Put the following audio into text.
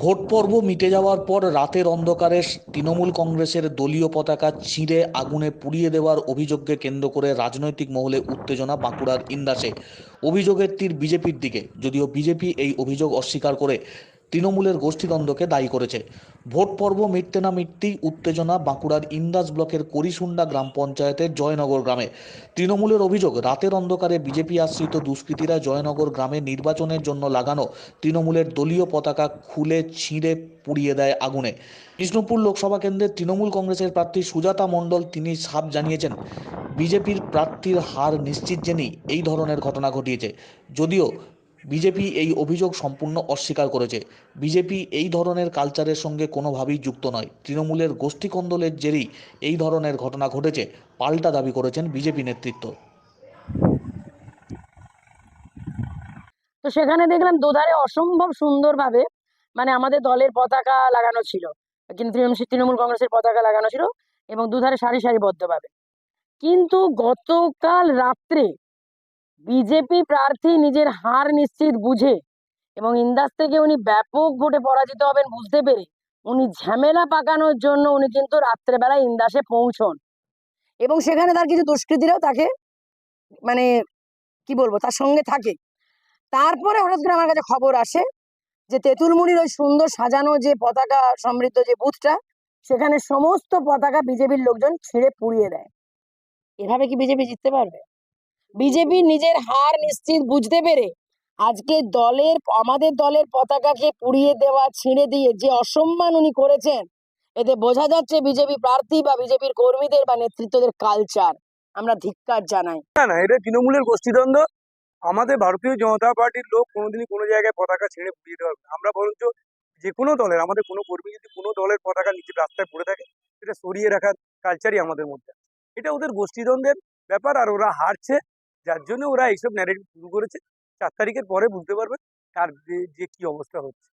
Vote পর্ব মিটে যাওয়ার পর রাতের অন্ধকারে তৃণমূল কংগ্রেসের দলীয় পতাকা ছিঁড়ে আগুনে পুড়িয়ে দেওয়ার অভিযোগকে কেন্দ্র করে রাজনৈতিক মহলে উত্তেজনা বাঁকুড়ার ইন্দাসে। অভিযোগের তীর বিজেপির দিকে, যদিও বিজেপি এই অভিযোগ অস্বীকার করে তৃণমূলের গোষ্ঠীদ্বন্দ্বকে দায়ী করেছে। ভোট পর্ব মিটতে না মিটতেই উত্তেজনা বাঁকুড়ার ইন্দাস ব্লকের করিসুন্ডা গ্রাম পঞ্চায়েতের জয়নগর গ্রামে। তৃণমূলের অভিযোগ, রাতের অন্ধকারে বিজেপি আশ্রিত দুষ্কৃতীরা জয়নগর গ্রামে নির্বাচনের জন্য লাগানো তৃণমূলের দলীয় পতাকা খুলে ছিঁড়ে পুড়িয়ে দেয় আগুনে। বিষ্ণুপুর লোকসভা কেন্দ্রের তৃণমূল কংগ্রেসের প্রার্থী সুজাতা মণ্ডল তিনি সাপ জানিয়েছেন, বিজেপির প্রার্থীর হার নিশ্চিত জেনেই এই ধরনের ঘটনা ঘটিয়েছে। যদিও বিজেপি এই অভিযোগ সম্পূর্ণ অস্বীকার করেছে। বিজেপি এই ধরনের কালচারের সঙ্গে কোনোভাবেই যুক্ত নয়। তৃণমূলের গোষ্ঠী গোষ্ঠীকন্দলের জেরেই এই ধরনের ঘটনা ঘটেছে, পাল্টা দাবি করেছেন বিজেপি নেতৃত্ব। তো সেখানে দেখলাম দুধারে অসম্ভব সুন্দরভাবে মানে আমাদের দলের পতাকা লাগানো ছিল। তৃণমূল কংগ্রেসের পতাকা লাগানো ছিল এবং দুধারে সারি সারিবদ্ধভাবে। কিন্তু গতকাল রাত্রে বিজেপি প্রার্থী নিজের হার নিশ্চিত বুঝে এবং ইন্দাস থেকে উনি ব্যাপক ভোটে পরাজিত হবেন বুঝতে পেরে উনি ঝামেলা পাকানোর জন্য উনি কিন্তু রাত্রেবেলা ইন্দাসে পৌঁছন। এবং সেখানে তার কিছু দুষ্কৃতীরাও তাকে মানে কি বলব, তার সঙ্গে থাকে। তারপরে হঠাৎ করে আমার কাছে খবর আসে যে তেঁতুলমুড়ির ওই সুন্দর সাজানো যে পতাকা সমৃদ্ধ যে বুথটা, সেখানে সমস্ত পতাকা বিজেপির লোকজন ছিঁড়ে পুড়িয়ে দেয়। এভাবে কি বিজেপি জিততে পারবে? বিজেপি নিজের হার নিশ্চিত বুঝতে পেরে আজকে দলের, আমাদের দলের পতাকাকে পুড়িয়ে দেওয়া, ছিঁড়ে দিয়ে যে অসম্মান উনি করেছেন, এতে বোঝা যাচ্ছে বিজেপি প্রার্থী বা বিজেপির কর্মীদের বা নেতৃত্বদের কালচার আমরা ধিক্কার জানাই। না না, এটা তৃণমূলের গোষ্ঠীদ্বন্দ্ব। আমাদের ভারতীয় জনতা পার্টির লোক কোনোদিনই কোনো জায়গায় পতাকা ছেড়ে পুড়িয়ে দেওয়া। আমরা বরঞ্চ যে কোনো দলের, আমাদের কোনো কর্মী যদি কোনো দলের পতাকা নিচে রাস্তায় পড়ে থাকে, সেটা সরিয়ে রাখার কালচারই আমাদের মধ্যে এটা ওদের গোষ্ঠীদ্বন্দ্বের ব্যাপার আর ওরা হারছে। যার জন্য ওরা এইসব ন্যারেটিভ শুরু করেছে। চার তারিখের পরে বুঝতে পারবে তার যে- কি অবস্থা হচ্ছে।